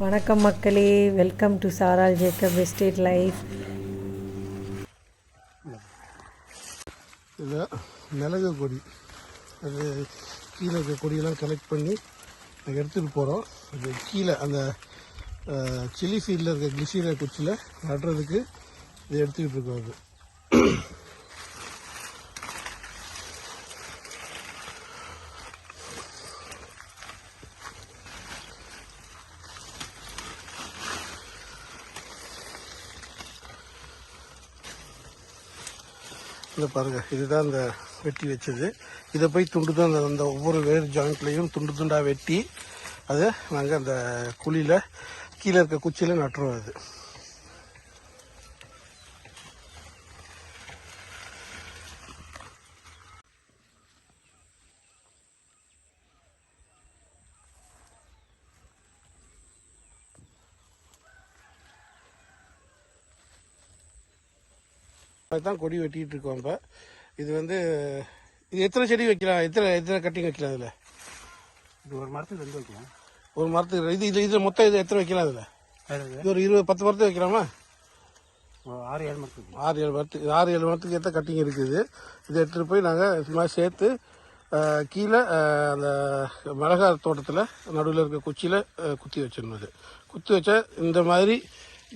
வணக்கம் மக்களே. Welcome to Saral Jacob estate life இது மிளகு கொடி. அது கீழே இருக்க கொடியெல்லாம் கலெக்ட் பண்ணி நாங்கள் எடுத்துகிட்டு போகிறோம் அது கீழே அந்த சில்லி சீடில் இருக்க கிளிசீர குச்சியில் நடுறதுக்கு இதை எடுத்துக்கிட்டு இருக்கோம் அது. இந்த பாருங்க இதுதான் இந்த வெட்டி வச்சது. இதை போய் துண்டு தான் அந்த- அந்த ஒவ்வொரு வேர் ஜாயிண்ட்லையும் துண்டு துண்டாக வெட்டி அதை நாங்கள் அந்த குழியில் கீழே இருக்க குச்சியில் நட்டுருவோம் அது. அதுதான் கொடி வெட்டிட்டு இருக்கோம் இப்போ. இது வந்து இது எத்தனை செடி வைக்கலாம்? எத்தனை எத்தனை கட்டிங் வைக்கலாம் அதில் இது ஒரு மரத்துக்கு ரெண்டு வைக்கலாம். ஒரு மரத்துக்கு இது இது இதில் மொத்தம் இது எத்தனை வைக்கலாம் அதாவது இது ஒரு இருபது பத்து மரத்துக்கு வைக்கலாமா? ஆறு ஏழு மரத்துக்கு ஆறு ஏழு மரத்துக்கு ஆறு ஏழு மரத்துக்கு ஏற்ற கட்டிங் இருக்குது. இதை எடுத்துகிட்டு போய் நாங்கள் சும்மா சேர்த்து கீழே அந்த மிளகா தோட்டத்தில் நடுவில் இருக்க குச்சியில் குத்தி வச்சிடணும் அது. குத்தி வச்சா இந்த மாதிரி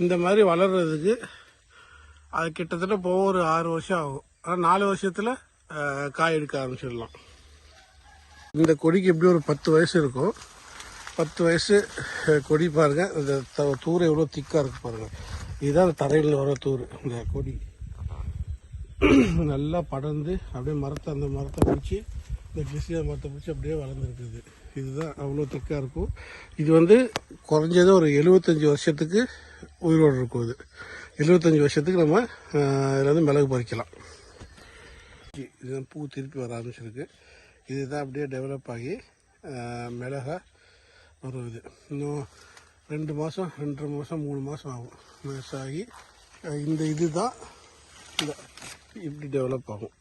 இந்த மாதிரி வளர்றதுக்கு அது கிட்டத்தட்ட போக ஒரு ஆறு வருஷம் ஆகும். ஆனால் நாலு வருஷத்தில் காய் எடுக்க ஆரம்பிச்சிடலாம். இந்த கொடிக்கு எப்படி ஒரு பத்து வயசு இருக்கும் பத்து வயசு கொடி பாருங்கள் இந்த த- தூர் எவ்வளோ திக்காக இருக்குது பாருங்கள் இதுதான் அந்த தரையில் வர தூர் இந்த கொடி. நல்லா படர்ந்து அப்படியே மரத்தை அந்த மரத்தை பிடிச்சி இந்த கிறிஸ்டியா மரத்தை பிடிச்சி அப்படியே வளர்ந்துருக்குது. இதுதான் அவ்வளோ திக்காக இருக்கும். இது வந்து குறைஞ்சது ஒரு எழுபத்தஞ்சி வருஷத்துக்கு உயிரோடு இருக்கும் இது. எழுபத்தஞ்சி வருஷத்துக்கு நம்ம இதில் வந்து மிளகு பறிக்கலாம். இதுதான் பூ திருப்பி வர ஆரம்பிச்சிருக்கு. இதுதான் அப்படியே டெவலப் ஆகி மிளகா வரும் இது. இன்னும் ரெண்டு மாதம் ரெண்டரை மாதம் மூணு மாதம் ஆகும். மிஸ் ஆகி இந்த இது தான் இந்த இப்படி டெவலப் ஆகும்.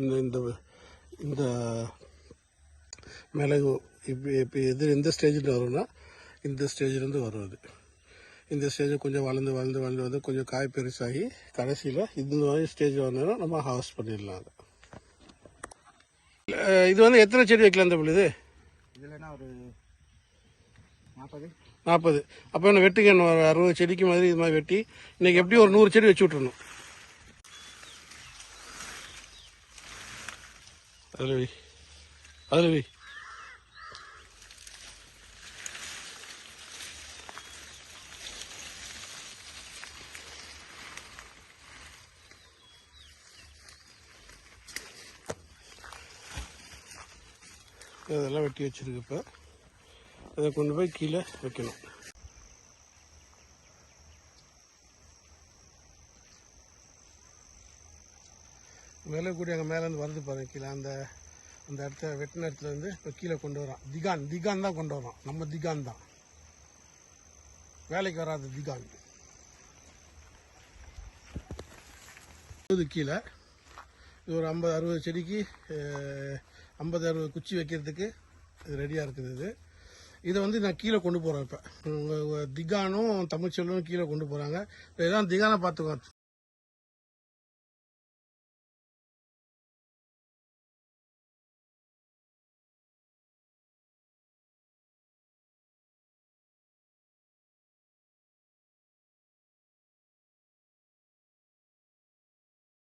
இந்த இந்த இந்த மிளகு இப்போ இப்போ எது எந்த ஸ்டேஜில் வரும்னா இந்த ஸ்டேஜ்லேருந்து வரும் அது. இந்த ஸ்டேஜ் கொஞ்சம் வளர்ந்து வளர்ந்து வளர்ந்து வந்து கொஞ்சம் காய் பெருசாகி கடைசியில் இந்த மாதிரி ஸ்டேஜ் வந்தோன்னா நம்ம ஹார்வெஸ்ட் பண்ணிடலாம் அதை. இது வந்து எத்தனை செடி வைக்கலாம் இந்த இது? நாற்பது அப்போ என்ன வெட்டுங்க இன்னும் ஒரு அறுபது செடிக்கு மாதிரி இது மாதிரி வெட்டி இன்னைக்கு எப்படி ஒரு நூறு செடி வச்சு விட்றணும் அதில் வை. அதில் வை. இதெல்லாம் வெட்டி வச்சுருக்கு இப்போ. அதை கொண்டு போய் கீழே வைக்கணும். மேலே கூடி அங்கே மேலேருந்து வருது பாருங்க கீழே. அந்த அந்த இடத்த வெட்டின இடத்துல இருந்து இப்போ கீழே கொண்டு வரோம் திகான் திகான் தான் கொண்டு வரோம் நம்ம திகான் தான். வேலைக்கு வராது திகான். கீழே. இது ஒரு ஐம்பது அறுபது செடிக்கு ஐம்பது அறுபது குச்சி வைக்கிறதுக்கு இது ரெடியாக இருக்குது இது. இதை வந்து நான் கீழே கொண்டு போகிறேன் இப்போ. திகானும் தமிழ்ச்செல்வனும் கீழே கொண்டு போகிறாங்க இதெல்லாம் திகானை பார்த்துக்கோ.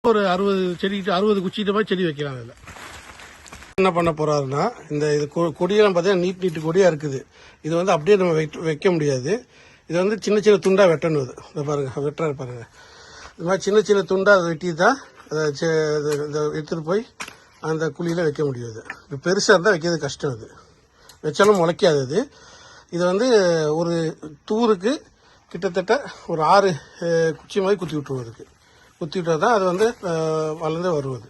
ஒரு அறுபது செடி அறுபது குச்சிட்டு மாதிரி செடி வைக்கிறாங்க அதில் என்ன பண்ண போறாருன்னா இந்த இது கொ- கொடியெல்லாம் பார்த்தீங்கன்னா நீட் நீட்டு கொடியாக இருக்குது. இது வந்து அப்படியே நம்ம வைக்க- வைக்க முடியாது. இது வந்து சின்ன சின்ன துண்டாக வெட்டணும் இது இதை பாருங்கள் வெட்டுறாரு பாருங்கள் இது மாதிரி சின்ன சின்ன துண்டாக அதை வெட்டி தான் அதை செ- இது- இதை போய் அந்த குழியில் வைக்க முடியாது. இப்போ பெருசாக இருந்தால் வைக்கிறது கஷ்டம் அது. வச்சாலும் முளைக்காது அது. இது வந்து ஒரு தூருக்கு கிட்டத்தட்ட ஒரு ஆறு குச்சி மாதிரி குத்தி விட்டுருவோம் அதுக்கு. குத்தி விட்டா தான் அது வந்து வளர்ந்து வருவது.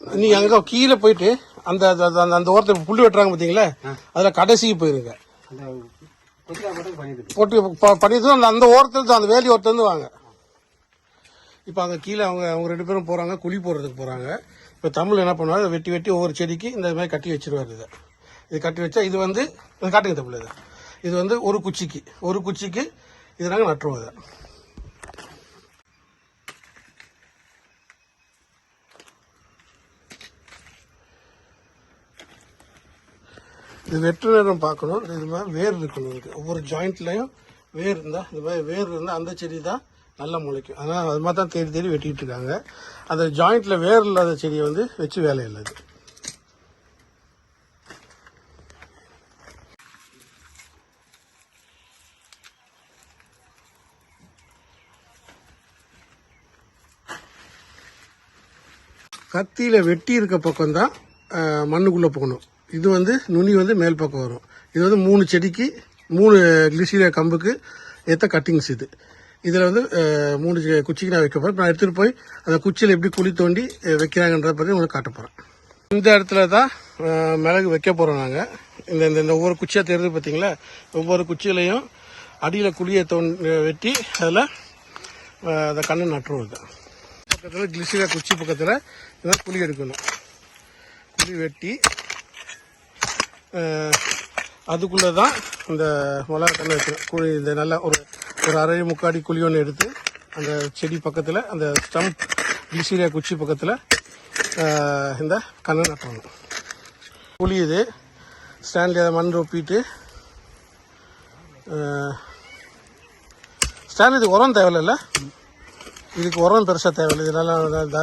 நீங்க அங்க கீழே போயிட்டு அந்த அந்த- அந்த- அந்த ஓரத்தை புள்ளி வெட்டுறாங்க பாத்தீங்களா? அதுல கடைசிக்கு போயிருங்க. போட்டு பண்ணிட்டு அந்த அந்த ஓரத்துல அந்த வேலி ஓரத்துல இருந்து வாங்க. இப்போ அங்க கீழே அவங்க அவங்க ரெண்டு பேரும் போறாங்க குழி போடுறதுக்கு போறாங்க. இப்போ தமிழ் என்ன பண்ணுவார் வெட்டி வெட்டி ஒவ்வொரு செடிக்கு இந்த மாதிரி கட்டி வச்சிருவார் இதை. இது கட்டி வச்சா இது வந்து காட்டுங்க தமிழ் இது. இது வந்து ஒரு குச்சிக்கு ஒரு குச்சிக்கு இது நாங்கள் நட்டுருவோம் இதை. இது வெற்று நேரம் பார்க்கணும். இது மாதிரி வேர் இருக்கணும் இதுக்கு. ஒவ்வொரு ஜாயிண்ட்லையும் வேர் இருந்தால் இந்த மாதிரி வேர் இருந்தால் அந்த செடி தான் நல்லா முளைக்கும். அதனால் அது மாதிரி தான் தேடி தேடி வெட்டிக்கிட்டு இருக்காங்க. அந்த ஜாயிண்ட்டில் வேர் இல்லாத செடியை வந்து வச்சு வேலை இல்லை இது கத்தியில் வெட்டி இருக்க பக்கம் தான் மண்ணுக்குள்ளே போகணும். இது வந்து நுனி வந்து மேல் பக்கம் வரும். இது வந்து மூணு செடிக்கு மூணு கிளிசீரியா கம்புக்கு ஏற்ற கட்டிங்ஸ் இது. இதில் வந்து மூணு குச்சிக்கு நான் வைக்க போகிறேன் நான் எடுத்துகிட்டு போய் அந்த குச்சியில் எப்படி குழி தோண்டி வைக்கிறாங்கன்றத பற்றி உங்களுக்கு காட்ட போகிறேன் இந்த இடத்துல தான் மிளகு வைக்க போகிறோம் நாங்கள் இந்த இந்த இந்த ஒவ்வொரு குச்சியாக தெரியுது பார்த்தீங்களா ஒவ்வொரு குச்சியிலையும் அடியில் குழியை தோண்டி வெட்டி அதில் அந்த கண்ணை நட்டுருவோம் இது பக்கத்தில் கிளிசரியா குச்சி பக்கத்தில் இதெல்லாம் குழி எடுக்கணும். குழி வெட்டி அதுக்குள்ளே தான் இந்த மிளகா கண்ணை வைக்கணும் குழி இந்த நல்ல ஒரு ஒரு அரை முக்காடி குழி ஒன்று எடுத்து அந்த செடி பக்கத்தில் அந்த ஸ்டம்ப் கிளிசரியா குச்சி பக்கத்தில் இந்த கண்ணை நட்டணும். குழி இது. ஸ்டாண்டில் அதை மண் ரொப்பிட்டு ஸ்டாண்ட் இது உரம் தேவையில்ல இதுக்கு உரம் பெருசாக தேவையில்லை. இது நல்லா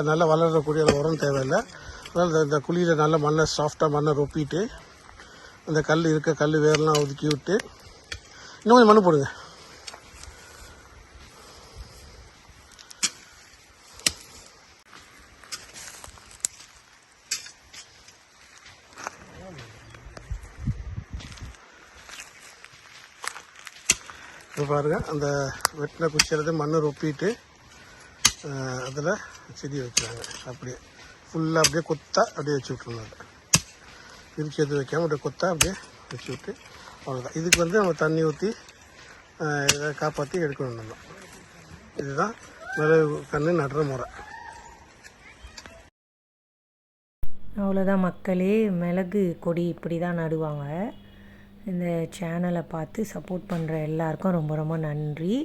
நல்லா- வளரக்கூடிய அந்த உரம் தேவையில்லை. அதனால் இந்த- இந்த குழியில் நல்லா மண்ணை சாஃப்டாக மண்ணை ரொப்பிட்டு அந்த கல் இருக்க கல் வேர்லாம் ஒதுக்கி விட்டு இன்னும் கொஞ்சம் மண்ணு போடுங்க. இப்போ பாருங்க அந்த வெட்டின குச்சியில் மண்ணை ரொப்பிட்டு அதில் செடி வைக்கிறாங்க அப்படியே ஃபுல்லாக அப்படியே கொத்தா அப்படியே வச்சு விட்ருந்தாங்க பிரித்து எதுவும் வைக்காமல் அப்படியே கொத்தா அப்படியே வச்சு விட்டு அவ்வளோதான் இதுக்கு வந்து நம்ம தண்ணி ஊற்றி இதை காப்பாற்றி எடுக்கணும் நம்ம. இதுதான் மிளகு கன்று நடுற முறை. அவ்வளோதான் மக்களே. மிளகு கொடி இப்படி தான் நடுவாங்க. இந்த சேனலை பார்த்து சப்போர்ட் பண்ணுற எல்லாருக்கும் ரொம்ப ரொம்ப நன்றி.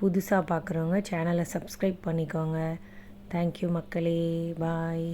புதுசாக பார்க்குறவங்க சேனலை சப்ஸ்கிரைப் பண்ணிக்கோங்க. தேங்க்யூ மக்களே. பாய்